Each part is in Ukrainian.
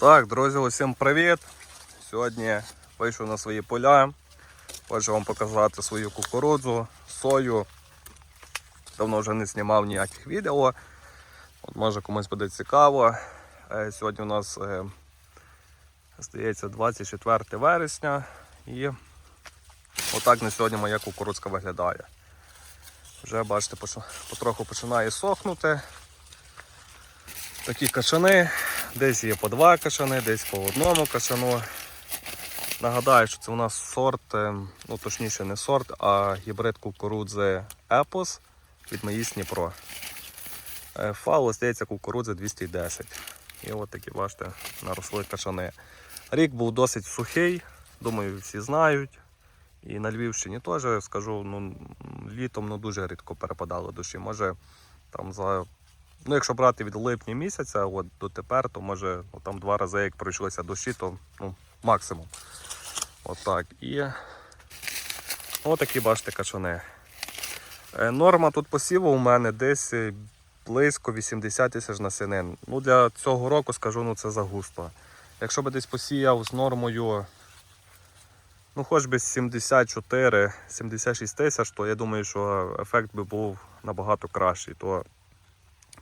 Так, друзі, усім привіт! Сьогодні вийшов на свої поля. Хочу вам показати свою кукурудзу, сою. Давно вже не знімав ніяких відео. От може комусь буде цікаво. Е, Сьогодні у нас е, здається 24 вересня і отак на сьогодні моя кукурудзка виглядає. Вже бачите, потроху починає сохнути. Такі качани, десь є по два качани, десь по одному качану. Нагадаю, що це у нас сорт, е, ну точніше не сорт, а гібрид кукурудзи Епос від Маїс Дніпро. Е, здається, кукурудзи 210. І от такі, бачите, наросли качани. Рік був досить сухий, думаю, всі знають. І на Львівщині теж скажу, ну, літом ну, дуже рідко перепадали дощі. Може там за Ну, якщо брати від липня місяця от, до тепер, то може ну, там два рази, як пройшлися дощі, то ну, максимум. Отак. І отакі, бачите, качани. Е, Норма тут посіву у мене десь е, близько 80 тисяч насінин. Ну, для цього року скажу, ну це загусто. Якщо би десь посіяв з нормою, ну хоч би 74-76 тисяч, то я думаю, що ефект би був набагато кращий. То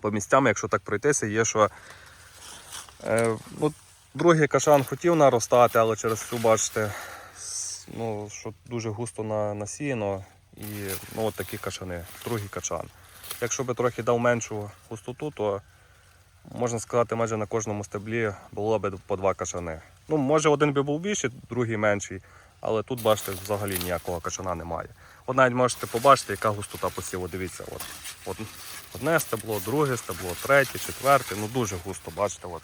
по місцям, якщо так пройтися, є, що е, ну, другий кашан хотів наростати, але через цю, бачите, ну, що дуже густо на, насіяно і ну, от такі кашани, другий качан. Якщо би трохи дав меншу густоту, то можна сказати, майже на кожному стеблі було б по два кашани. Ну, може один би був більший, другий менший, але тут, бачите, взагалі ніякого качана немає. От навіть можете побачити, яка густота посіву. Дивіться, от, от одне стебло, друге стебло, третє, четверте. Ну дуже густо, бачите. От.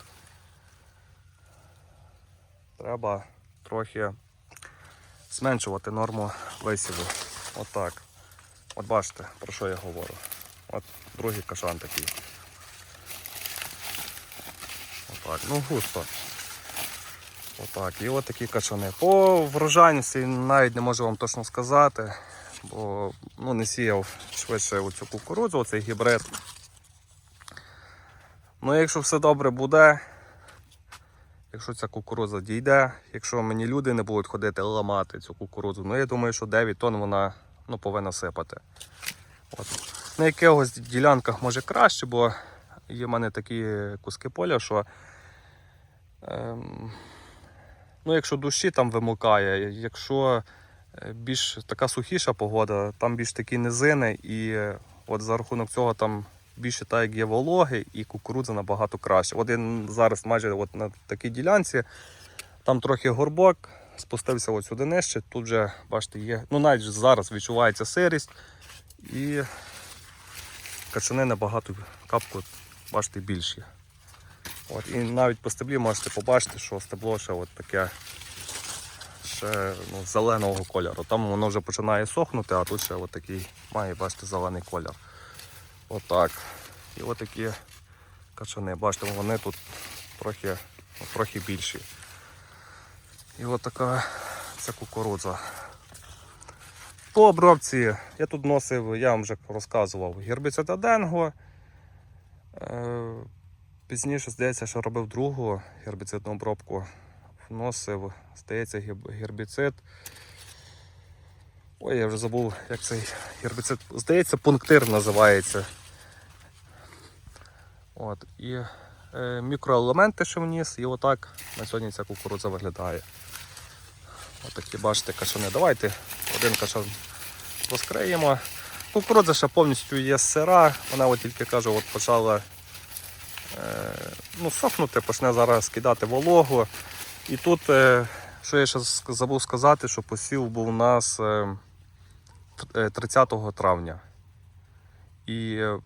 Треба трохи зменшувати норму висіву. Отак. От бачите, про що я говорю. От другий кашан такий. Отак, ну густо. Отак, і от такі качани. По врожайності навіть не можу вам точно сказати, бо ну, не сіяв швидше оцю кукурудзу, оцей гібрид. Ну, якщо все добре буде, якщо ця кукурудза дійде, якщо мені люди не будуть ходити ламати цю кукурудзу, ну я думаю, що 9 тонн вона ну, повинна сипати. От. На якихось ділянках може краще, бо є в мене такі куски поля, що ем, ну, якщо дощі там вимукає, якщо е, більш така сухіша погода, там більш такі низини, і е, от за рахунок цього там більше так як є вологи, і кукурудза набагато краще. От я зараз майже от на такій ділянці, там трохи горбок, спустився от сюди нижче, тут вже, бачите, є. Ну навіть зараз відчувається сирість і качани набагато капку, бачите, більші. От, і навіть по стеблі можете побачити, що стебло ще от таке ще ну, зеленого кольору. Там воно вже починає сохнути, а тут ще от такий має, бачите, зелений колір. Отак. І от такі качани. Бачите, вони тут трохи, ну, трохи більші. І от ця кукурудза. По обробці я тут носив, я вам вже розказував, гербіцид Аденго. Пізніше, здається, що робив другу гербіцидну обробку. Вносив, здається, гербіцид. Ой, я вже забув, як цей гербіцид. Здається, пунктир називається. От, і е, мікроелементи ще вніс, і отак на сьогодні ця кукурудза виглядає. Отакі, бачите, кашани. Давайте один кашан розкриємо. Кукурудза ще повністю є сира, вона от тільки кажу, от почала ну, сохнути, почне зараз кидати вологу. І тут, е, що я ще забув сказати, що посів був у нас е, т- е, 30 травня. І е,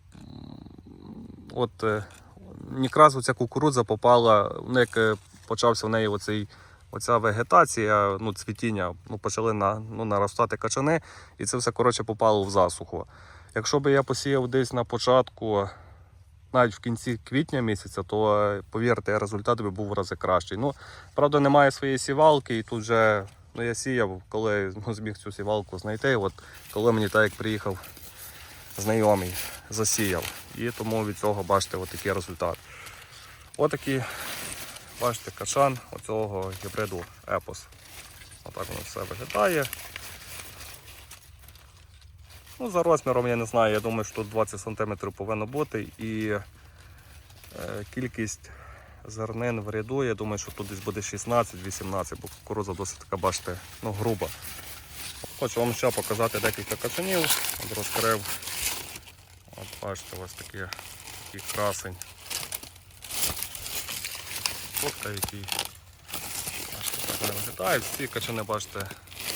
от е, якраз оця кукурудза попала, ну, як е, почався в неї оцей, оця вегетація, ну, цвітіння, ну, почали на, ну, наростати качани, і це все коротше попало в засуху. Якщо би я посіяв десь на початку навіть в кінці квітня місяця, то е, повірте, результат би був в рази кращий. Ну, правда, немає своєї сівалки, і тут вже ну, я сіяв, коли ну, зміг цю сівалку знайти. От коли мені так як приїхав знайомий, засіяв. І тому від цього бачите от такий результат. Отакі бачите, качан оцього гібриду Епос. Отак воно все виглядає. Ну, за розміром я не знаю, я думаю, що тут 20 см повинно бути і е, кількість зернин в ряду, я думаю, що тут десь буде 16-18, бо кукурудза досить така, бачите, ну, груба. Хочу вам ще показати декілька качанів. От розкрив. От бачите, ось такий, такий красень. Фотка, який вони виглядають. Всі качани, бачите,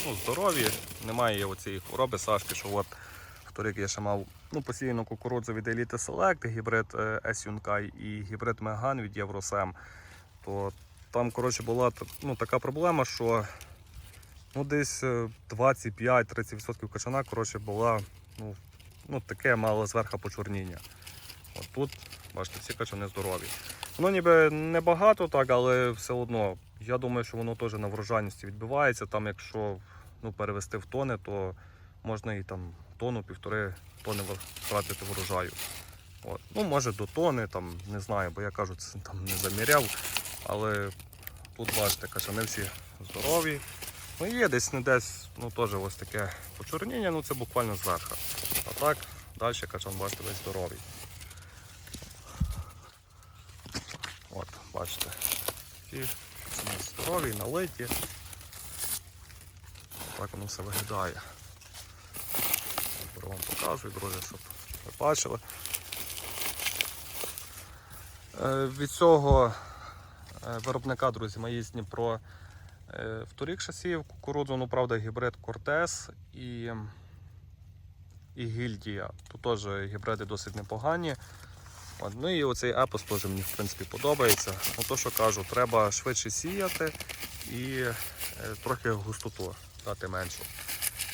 ну, здорові, немає оцієї хвороби Сашки, що от торік я ще мав ну, посіяну кукурудзу від Elite Select, гібрид е, S Yunkai і гібрид Меган від Євросем. То там коротше, була ну, така проблема, що ну, десь е, 25-30% качана коротше, була ну, ну, таке мало зверху почорніння. От тут, бачите, всі качани здорові. Воно ніби небагато, так, але все одно. Я думаю, що воно теж на врожайності відбивається. Там, якщо ну, перевести в тони, то можна і там тонну, півтори тони втратити врожаю. От. Ну, може до тони, там, не знаю, бо я кажу, це там не заміряв. Але тут бачите, качани всі здорові. Ну є десь не десь, ну теж ось таке почорніння, ну це буквально зверху. А так, далі качан, бачите, весь здоровий. От, бачите. Всі здорові, налиті. Так воно все виглядає. Добре вам показую, друзі, щоб ви бачили. Е, Від цього е, виробника, друзі, мої з Дніпро е, вторік шасів кукурудзу, ну правда, гібрид Кортес і, і Гільдія. Тут теж гібриди досить непогані. От, ну і оцей епос теж мені в принципі подобається. Ну то, що кажу, треба швидше сіяти і трохи густоту дати меншу.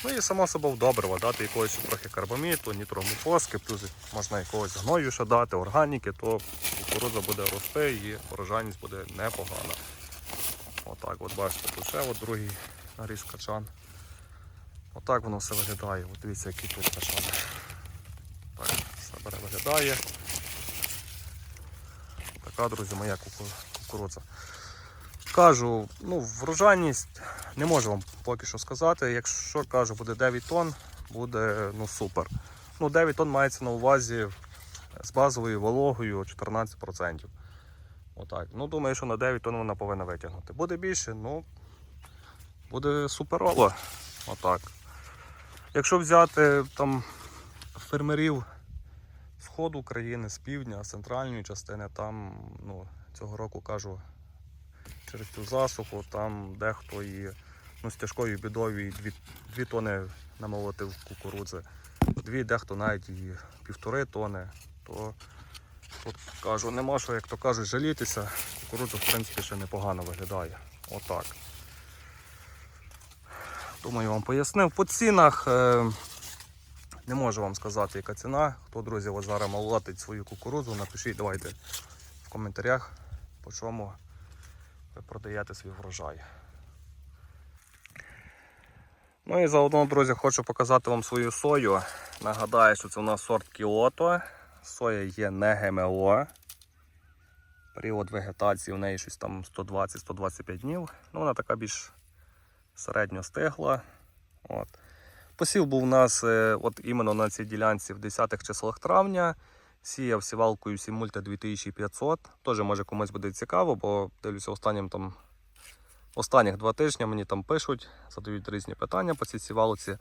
Ну і само собою добрива, дати якогось трохи карбаміту, нітромофоски, плюс можна якогось гною ще дати, органіки, то кукурудза буде рости і урожайність буде непогана. Отак, от бачите, тут ще от другий наріз качан. Отак воно все виглядає. От дивіться, який тут качан. Так, все виглядає. Така, друзі, моя куку- кукурудза. Кажу, ну, врожайність не можу вам поки що сказати. Якщо кажу, буде 9 тонн, буде ну, супер. Ну, 9 тонн мається на увазі з базовою вологою 14%. Отак. Ну, думаю, що на 9 тонн вона повинна витягнути. Буде більше, ну буде суперово. Отак. Якщо взяти там фермерів сходу України, з півдня, з центральної частини, там ну, цього року кажу, через цю засуху, там дехто і ну, з тяжкою бідою і дві, дві тони намолотив кукурудзи. Дві, дехто навіть і півтори тони. То тут кажу, нема що, як то кажуть, жалітися. Кукурудза в принципі ще непогано виглядає. Отак. Думаю, вам пояснив. По цінах е, не можу вам сказати, яка ціна. Хто, друзі, от зараз молотить свою кукурудзу, напишіть, давайте в коментарях, по чому ви продаєте свій врожай. Ну і заодно, друзі, хочу показати вам свою сою. Нагадаю, що це у нас сорт Кіото. Соя є не ГМО. Період вегетації у неї щось там 120-125 днів. Ну, вона така більш середньо стигла. От. Посів був у нас е, от іменно на цій ділянці в 10-х числах травня. Сіяв сівалкою Сімульта 2500. Теж може комусь буде цікаво, бо дивлюся останнім там останніх два тижні мені там пишуть, задають різні питання по цій сівалці.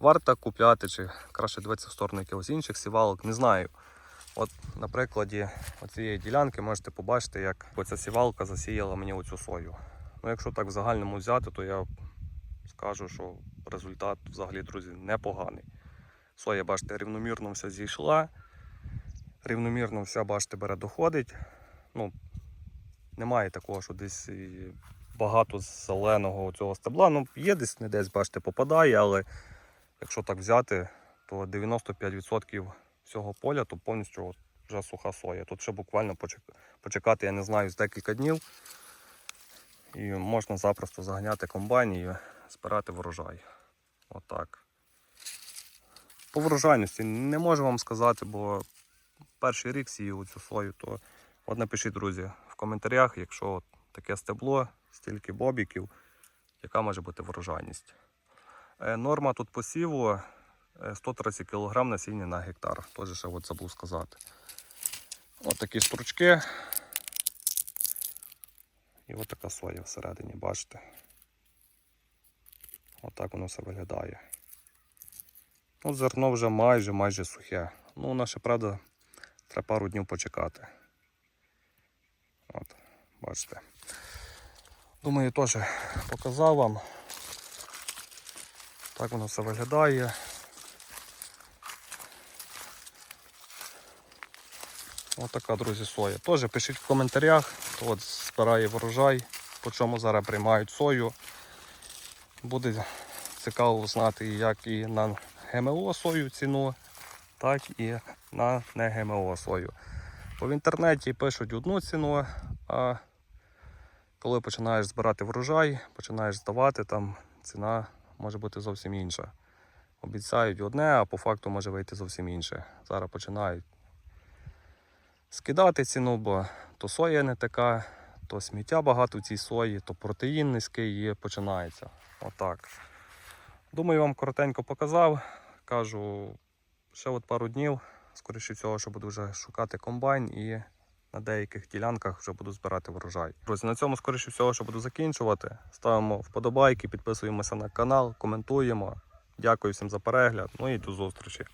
Варто купляти чи краще дивитися в сторону якихось інших сівалок, не знаю. От на прикладі цієї ділянки можете побачити, як оця сівалка засіяла мені оцю сою. Ну, якщо так в загальному взяти, то я скажу, що результат взагалі, друзі, непоганий. Соя, бачите, рівномірно вся зійшла. Рівномірно вся, бачите, бере доходить. Ну, немає такого, що десь багато зеленого цього стебла. Ну, є десь не десь, бачите, попадає, але якщо так взяти, то 95% всього поля то повністю вже суха соя. Тут ще буквально почекати, я не знаю, з декілька днів. І можна запросто заганяти комбайн і збирати врожай. Отак. По врожайності не можу вам сказати, бо перший рік сію цю сою, то от напишіть, друзі, в коментарях, якщо таке стебло, стільки бобіків, яка може бути врожайність. Е, Норма тут посіву е, 130 кг насіння на гектар. Теж ще от забув сказати. Ось такі стручки. І от така соя всередині, бачите. Отак воно все виглядає. Ну, зерно вже майже майже сухе. Ну, ще, правда, треба пару днів почекати. От, бачите. Думаю, теж показав вам. Так воно все виглядає. Ось така, друзі, соя. Теж пишіть в коментарях, хто от збирає врожай, по чому зараз приймають сою. Буде цікаво знати, як і на ГМО сою ціну, так і на не ГМО сою. Бо в інтернеті пишуть одну ціну, а коли починаєш збирати врожай, починаєш здавати, там ціна може бути зовсім інша. Обіцяють одне, а по факту може вийти зовсім інше. Зараз починають скидати ціну, бо то соя не така, то сміття багато в цій сої, то протеїн низький і починається. Отак. Думаю, вам коротенько показав. Кажу, ще от пару днів, скоріше всього, що буду вже шукати комбайн і на деяких ділянках вже буду збирати врожай. Друзі, на цьому, скоріше всього, що буду закінчувати. Ставимо вподобайки, підписуємося на канал, коментуємо. Дякую всім за перегляд. Ну і до зустрічі.